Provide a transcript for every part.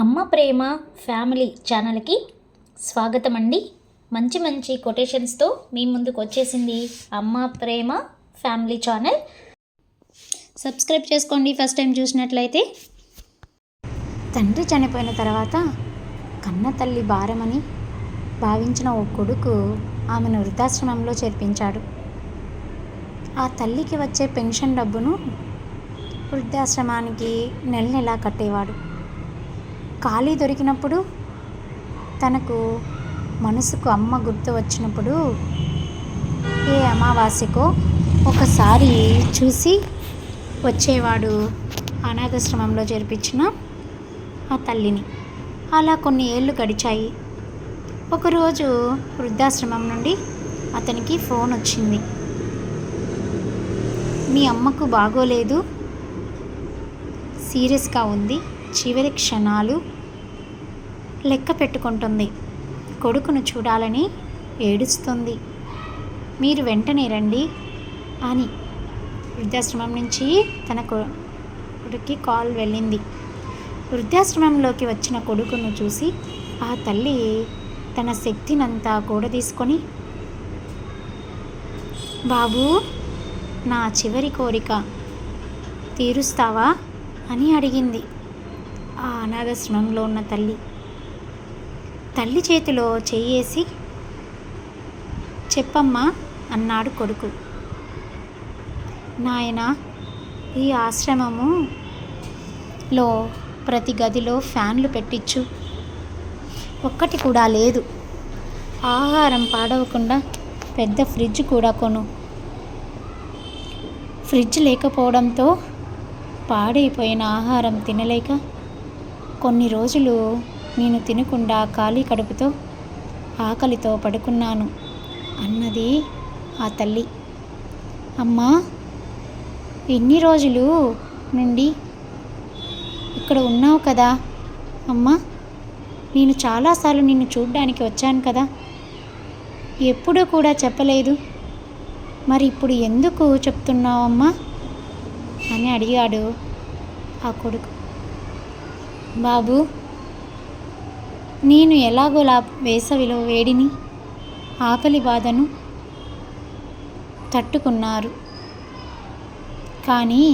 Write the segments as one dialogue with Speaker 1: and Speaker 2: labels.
Speaker 1: అమ్మ ప్రేమ ఫ్యామిలీ ఛానల్కి స్వాగతం అండి మంచి మంచి కొటేషన్స్తో మీ ముందుకు వచ్చేసింది అమ్మ ప్రేమ ఫ్యామిలీ ఛానల్. సబ్స్క్రైబ్ చేసుకోండి ఫస్ట్ టైం చూసినట్లయితే.
Speaker 2: తండ్రి చనిపోయిన తర్వాత కన్న తల్లి భారమని భావించిన ఓ కొడుకు ఆమెను వృద్ధాశ్రమంలో చేర్పించాడు. ఆ తల్లికి వచ్చే పెన్షన్ డబ్బును వృద్ధాశ్రమానికి నెల నెలా కట్టేవాడు. ఖాళీ దొరికినప్పుడు తనకు మనసుకు అమ్మ గుర్తు వచ్చినప్పుడు ఏ అమావాస్యకో ఒకసారి చూసి వచ్చేవాడు అనాథాశ్రమంలో చేర్పించిన ఆ తల్లిని. అలా కొన్ని ఏళ్ళు గడిచాయి. ఒకరోజు వృద్ధాశ్రమం నుండి అతనికి ఫోన్ వచ్చింది. మీ అమ్మకు బాగోలేదు. సీరియస్గా ఉంది. చివరి క్షణాలు లెక్క పెట్టుకుంటుంది. కొడుకును చూడాలని ఏడుస్తుంది. మీరు వెంటనే రండి అని వృద్ధాశ్రమం నుంచి తన కొడుక్కి కాల్ వెళ్ళింది. వృద్ధాశ్రమంలోకి వచ్చిన కొడుకును చూసి ఆ తల్లి తన శక్తినంతా కూడా తీసుకొని బాబు నా చివరి కోరిక తీరుస్తావా? అని అడిగింది ఆ అనాథాశ్రమంలో ఉన్న తల్లి. తల్లి చేతిలో చెయ్యేసి చెప్పమ్మా అన్నాడు కొడుకు. నాయన ఈ ఆశ్రమములో ప్రతి గదిలో ఫ్యాన్లు పెట్టించు ఒక్కటి కూడా లేదు. ఆహారం పాడవకుండా పెద్ద ఫ్రిడ్జ్ కూడా కొను. ఫ్రిడ్జ్ లేకపోవడంతో పాడైపోయిన ఆహారం తినలేక కొన్ని రోజులు నేను తినకుండా ఖాళీ కడుపుతో ఆకలితో పడుకున్నాను అన్నది ఆ తల్లి. అమ్మా ఎన్ని రోజులు నుండి ఇక్కడ ఉన్నావు కదా? అమ్మా నేను చాలాసార్లు నిన్ను చూడ్డానికి వచ్చాను కదా? ఎప్పుడూ కూడా చెప్పలేదు. మరి ఇప్పుడు ఎందుకు చెప్తున్నావమ్మా అని అడిగాడు ఆ కొడుకు. బాబు నేను ఎలాగోలా వేసవిలో వేడిని ఆకలి బాధను తట్టుకున్నారు. కానీ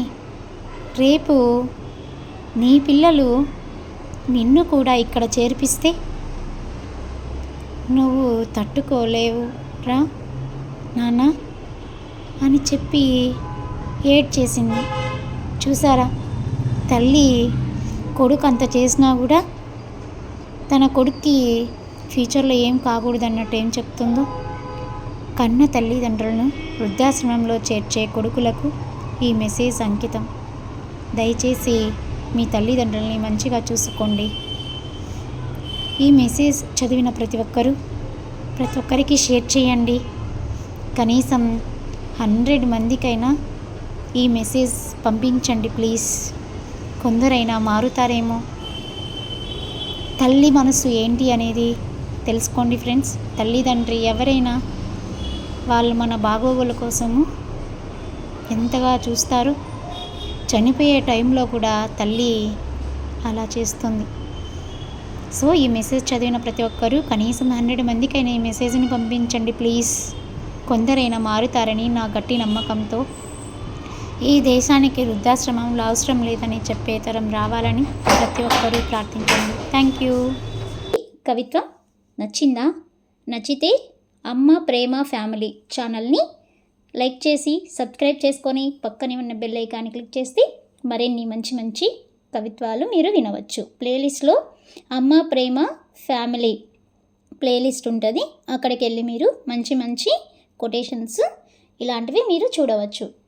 Speaker 2: రేపు నీ పిల్లలు నిన్ను కూడా ఇక్కడ చేర్పిస్తే నువ్వు తట్టుకోలేవు రా నాన్న అని చెప్పి ఏడ్ చేసింది చూసారా? తల్లి కొడుకు అంత చేసినా కూడా తన కొడుక్కి ఫ్యూచర్లో ఏం కాకూడదు అన్నట్టు ఏం చెప్తుందో? కన్న తల్లిదండ్రులను వృద్ధాశ్రమంలో చేర్చే కొడుకులకు ఈ మెసేజ్ అంకితం. దయచేసి మీ తల్లిదండ్రుల్ని మంచిగా చూసుకోండి. ఈ మెసేజ్ చదివిన ప్రతి ఒక్కరూ ప్రతి ఒక్కరికి షేర్ చేయండి. కనీసం హండ్రెడ్ మందికైనా ఈ మెసేజ్ పంపించండి ప్లీజ్. కొందరైనా మారుతారేమో. తల్లి మనసు ఏంటి అనేది తెలుసుకోండి ఫ్రెండ్స్. తల్లిదండ్రి ఎవరైనా వాళ్ళు మన బాగోగుల కోసము ఎంతగా చూస్తారు చనిపోయే టైంలో కూడా తల్లి అలా చేస్తుంది. సో ఈ మెసేజ్ చదివిన ప్రతి ఒక్కరూ కనీసం హండ్రెడ్ మందికైనా ఈ మెసేజ్ని పంపించండి ప్లీజ్. కొందరైనా మారుతారని నా గట్టి నమ్మకంతో ఈ దేశానికి వృద్ధాశ్రమంలో అవసరం లేదని చెప్పే తరం రావాలని ప్రతి ఒక్కరూ ప్రార్థించండి. థ్యాంక్ యూ
Speaker 1: కవిత్వం నచ్చిందా? నచ్చితే అమ్మ ప్రేమ ఫ్యామిలీ ఛానల్ని లైక్ చేసి సబ్స్క్రైబ్ చేసుకొని పక్కనే ఉన్న బెల్ ఐకాన్ని క్లిక్ చేస్తే మరిన్ని మంచి మంచి కవిత్వాలు మీరు వినవచ్చు. ప్లేలిస్ట్లో అమ్మ ప్రేమ ఫ్యామిలీ ప్లేలిస్ట్ ఉంటుంది. అక్కడికి వెళ్ళి మీరు మంచి మంచి కొటేషన్స్ ఇలాంటివి మీరు చూడవచ్చు.